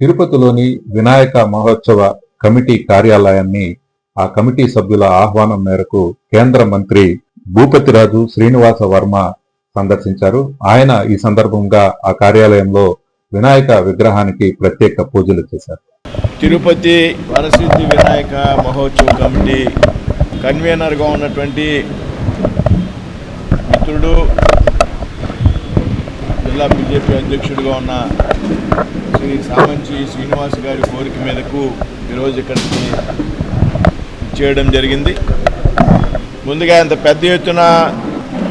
తిరుపతిలోని వినాయక మహోత్సవ కమిటీ కార్యాలయాన్ని ఆ కమిటీ సభ్యుల ఆహ్వానం మేరకు కేంద్ర మంత్రి భూపతిరాజు శ్రీనివాస వర్మ సందర్శించారు. ఆయన ఈ సందర్భంగా ఆ కార్యాలయంలో వినాయక విగ్రహానికి ప్రత్యేక పూజలు చేశారు. తిరుపతి వరసిద్ధి వినాయక మహోత్సవ కమిటీ కన్వీనర్గా ఉన్నటువంటి మిత్రుడు జిల్లా బీజేపీ అధ్యక్షుడిగా ఉన్న శ్రీ సామంచి శ్రీనివాస్ గారి కోరిక మేరకు ఈరోజు ఇక్కడికి చేయడం జరిగింది. ముందుగా ఇంత పెద్ద ఎత్తున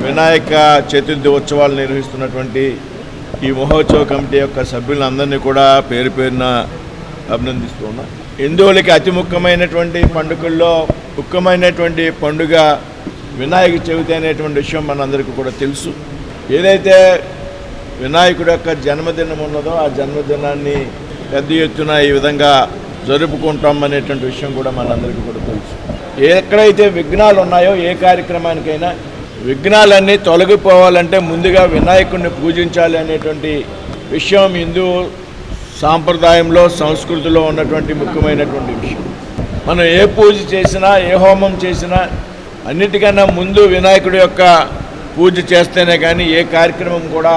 వినాయక చతుర్థి ఉత్సవాలు నిర్వహిస్తున్నటువంటి ఈ మహోత్సవ కమిటీ యొక్క సభ్యులందరినీ కూడా పేరు పేరున అభినందిస్తూ ఉన్నా. హిందువులకి అతి ముఖ్యమైనటువంటి పండుగల్లో ముఖ్యమైనటువంటి పండుగ వినాయక చవితి అనేటువంటి విషయం మనందరికీ కూడా తెలుసు. ఏదైతే వినాయకుడి యొక్క జన్మదినం ఉన్నదో ఆ జన్మదినాన్ని పెద్ద ఎత్తున ఈ విధంగా జరుపుకుంటాం అనేటువంటి విషయం కూడా మనందరికీ కూడా తెలుసు. ఎక్కడైతే విఘ్నాలు ఉన్నాయో ఏ కార్యక్రమానికైనా విఘ్నాలన్నీ తొలగిపోవాలంటే ముందుగా వినాయకుడిని పూజించాలి అనేటువంటి విషయం హిందూ సాంప్రదాయంలో సంస్కృతిలో ఉన్నటువంటి ముఖ్యమైనటువంటి విషయం. మనం ఏ పూజ చేసినా ఏ హోమం చేసినా అన్నిటికన్నా ముందు వినాయకుడి యొక్క పూజ చేస్తేనే కానీ ఏ కార్యక్రమం కూడా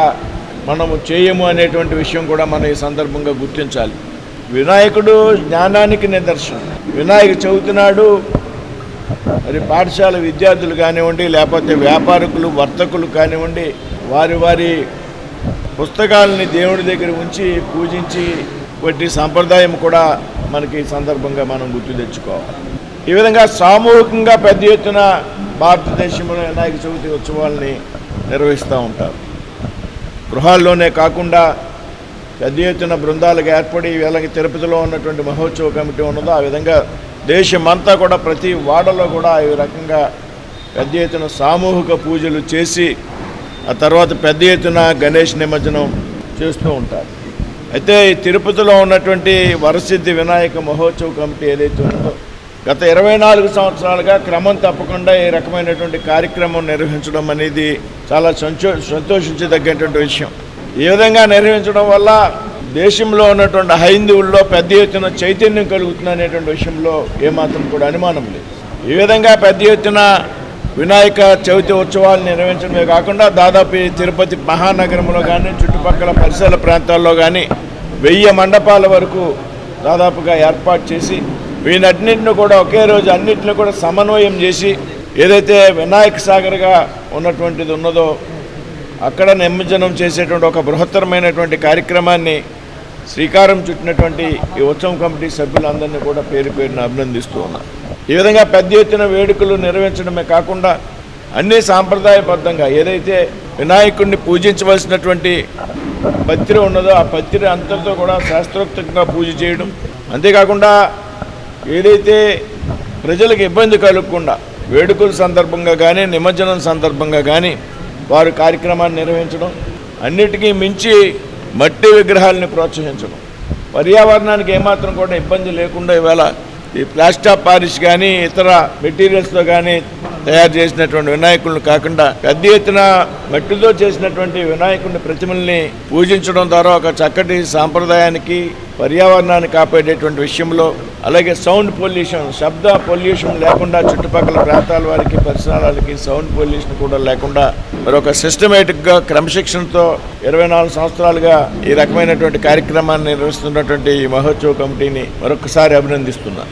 మనము చేయము అనేటువంటి విషయం కూడా మనం ఈ సందర్భంగా గుర్తించాలి. వినాయకుడు జ్ఞానానికి నిదర్శనం. వినాయక చవితినాడు మరి పాఠశాల విద్యార్థులు కానివ్వండి లేకపోతే వ్యాపారకులు వర్తకులు కానివ్వండి వారి వారి పుస్తకాలని దేవుడి దగ్గర ఉంచి పూజించి వంటి సంప్రదాయం కూడా మనకి ఈ సందర్భంగా మనం గుర్తు తెచ్చుకోవాలి. ఈ విధంగా సామూహికంగా పెద్ద ఎత్తున భారతదేశంలో వినాయక చవితి ఉత్సవాల్ని నిర్వహిస్తూ ఉంటారు. గృహాల్లోనే కాకుండా పెద్ద ఎత్తున బృందాలకు ఏర్పడి వీళ్ళకి తిరుపతిలో ఉన్నటువంటి మహోత్సవ కమిటీ ఉన్నదో ఆ విధంగా దేశమంతా కూడా ప్రతి వాడలో కూడా ఈ రకంగా పెద్ద ఎత్తున సామూహిక పూజలు చేసి ఆ తర్వాత పెద్ద ఎత్తున గణేష్ నిమజ్జనం చేస్తూ ఉంటారు. అయితే ఈ తిరుపతిలో ఉన్నటువంటి వరసిద్ధి వినాయక మహోత్సవ కమిటీ ఏదైతే ఉందో గత ఇరవై నాలుగు సంవత్సరాలుగా క్రమం తప్పకుండా ఈ రకమైనటువంటి కార్యక్రమం నిర్వహించడం అనేది చాలా సంతో సంతోషించదగ్గటువంటి విషయం. ఈ విధంగా నిర్వహించడం వల్ల దేశంలో ఉన్నటువంటి హైందువుల్లో పెద్ద ఎత్తున చైతన్యం కలుగుతుంది అనేటువంటి విషయంలో ఏమాత్రం కూడా అనుమానం లేదు. ఈ విధంగా పెద్ద ఎత్తున వినాయక చవితి ఉత్సవాలు నిర్వహించడమే కాకుండా దాదాపు తిరుపతి మహానగరంలో కానీ చుట్టుపక్కల పరిసర ప్రాంతాల్లో కానీ వెయ్యి మండపాల వరకు దాదాపుగా ఏర్పాటు చేసి వీటన్నింటిని కూడా ఒకే రోజు అన్నింటిని కూడా సమన్వయం చేసి ఏదైతే వినాయక సాగర్గా ఉన్నటువంటిది ఉన్నదో అక్కడ నిమజ్జనం చేసేటువంటి ఒక బృహత్తరమైనటువంటి కార్యక్రమాన్ని శ్రీకారం చుట్టినటువంటి ఈ ఉత్సవం కమిటీ సభ్యులందరినీ కూడా పేరు పేరున అభినందిస్తూ ఉన్నా. ఈ విధంగా పెద్ద ఎత్తున వేడుకలు నిర్వహించడమే కాకుండా అన్ని సాంప్రదాయబద్ధంగా ఏదైతే వినాయకుడిని పూజించవలసినటువంటి పత్రి ఉన్నదో ఆ పత్రి అంతటితో కూడా శాస్త్రోక్తంగా పూజ చేయడం. అంతేకాకుండా ఏదైతే ప్రజలకు ఇబ్బంది కలగకుండా వేడుకల సందర్భంగా కానీ నిమజ్జనం సందర్భంగా కానీ వారు కార్యక్రమాన్ని నిర్వహించడం అన్నిటికీ మించి మట్టి విగ్రహాలని ప్రోత్సహించడం. పర్యావరణానికి ఏమాత్రం కూడా ఇబ్బంది లేకుండా ఇవాళ ఈ ప్లాస్ట్ ఆఫ్ పారిష్ కానీ ఇతర మెటీరియల్స్తో కానీ తయారు చేసినటువంటి వినాయకులను కాకుండా పెద్ద ఎత్తున మట్టితో చేసినటువంటి వినాయకుని ప్రతిమల్ని పూజించడం ద్వారా ఒక చక్కటి సాంప్రదాయానికి పర్యావరణాన్ని కాపాడేటువంటి విషయంలో అలాగే సౌండ్ పొల్యూషన్ శబ్ద పొల్యూషన్ లేకుండా చుట్టుపక్కల ప్రాంతాల వారికి పరిసరాలకి సౌండ్ పొల్యూషన్ కూడా లేకుండా మరొక సిస్టమేటిక్గా క్రమశిక్షణతో ఇరవై నాలుగు సంవత్సరాలుగా ఈ రకమైనటువంటి కార్యక్రమాన్ని నిర్వహిస్తున్నటువంటి ఈ మహోత్సవ కమిటీని మరొకసారి అభినందిస్తున్నా.